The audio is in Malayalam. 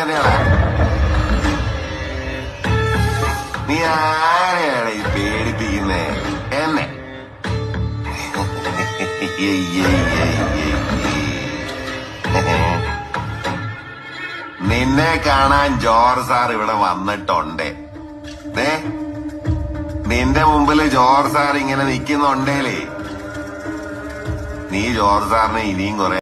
തന്നെയാണ് നീ ആരെയാണ് ഈ പേടിപ്പിക്കുന്നേ? എന്നെ. നിന്നെ കാണാൻ ജോർജ് സാർ ഇവിടെ വന്നിട്ടുണ്ട്. ദേ നിന്റെ മുമ്പിൽ ജോർജ് സാർ ഇങ്ങനെ നിൽക്കുന്നുണ്ടേലേ. നീ ജോർജ് സാറിനെ ഇനിയും കുറെ